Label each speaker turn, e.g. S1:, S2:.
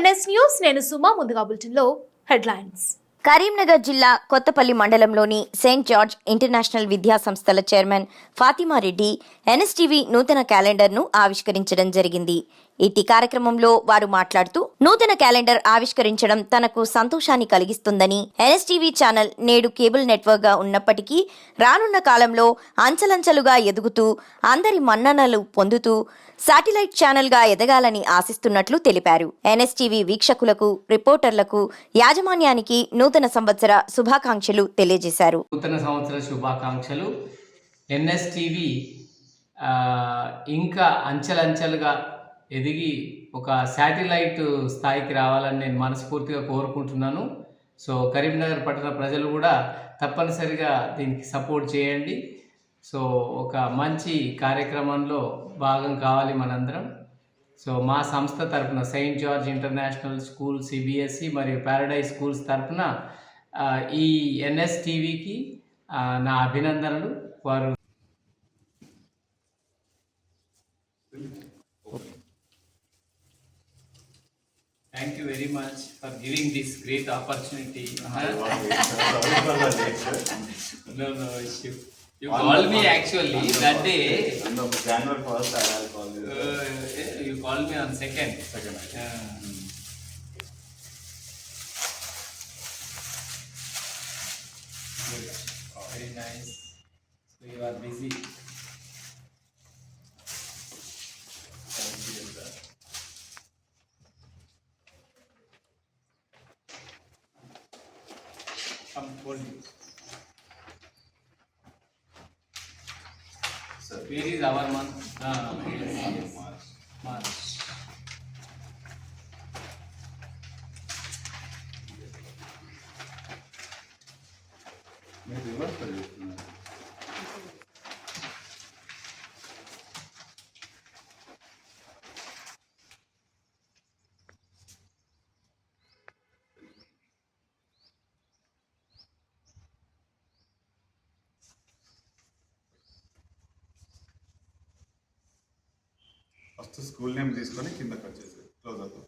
S1: NS news నేను సుమా ముందుగా బులెటిన్లో హెడ్లైన్స్.
S2: కరీంనగర్ జిల్లా కొత్తపల్లి మండలంలోని సెయింట్ జార్జ్ ఇంటర్నేషనల్ విద్యా సంస్థల చైర్మన్ ఫాతిమా రెడ్డి ఎన్ఎస్టీవీ నూతన క్యాలెండర్ను ఆవిష్కరించడం జరిగింది. ఇట్టి కార్యక్రమంలో వారు మాట్లాడుతూ నూతన క్యాలెండర్ ఆవిష్కరించడం తనకు సంతోషాన్ని కలిగిస్తుందని ఎన్ఎస్టీవీ ఛానల్ నేడు కేబుల్ నెట్వర్క్గా ఉన్నప్పటికీ రానున్న కాలంలో అంచలంచలుగా ఎదుగుతూ అందరి మన్ననలు పొందుతూ శాటిలైట్ ఛానల్గా ఎదగాలని ఆశిస్తున్నట్లు తెలిపారు. ఎన్ఎస్టీవీ వీక్షకులకు రిపోర్టర్లకు యాజమాన్యానికి నూతన సంవత్సర శుభాకాంక్షలు తెలియజేశారు.
S3: నూతన సంవత్సర శుభాకాంక్షలు. ఎన్ఎస్టీవీ ఇంకా అంచెలంచెలుగా ఎదిగి ఒక శాటిలైట్ స్థాయికి రావాలని నేను మనస్ఫూర్తిగా కోరుకుంటున్నాను. సో కరీంనగర్ పట్టణ ప్రజలు కూడా తప్పనిసరిగా దీనికి సపోర్ట్ చేయండి. సో ఒక మంచి కార్యక్రమంలో భాగం కావాలి మనందరం. సో మా సంస్థ తరపున Saint George International School CBSE మరియు ప్యారడైజ్ స్కూల్స్ తరఫున ఈ ఎన్ఎస్టీవీకి నా అభినందనలు. వారు very much for giving this great opportunity. no, no issue. You On called me first- on actually that first day.
S4: On the January first, I will call you.
S3: Uh, eh, you called me on second.
S4: Second,
S3: hmm. Very nice. So you are busy. Unfolding. Sir, where is our month? Ah, yes.
S4: March.
S3: March.
S4: मैं reverse कर देती हूँ first school name తీసుకొని కిందకి వచ్చేసి close అవుతాం.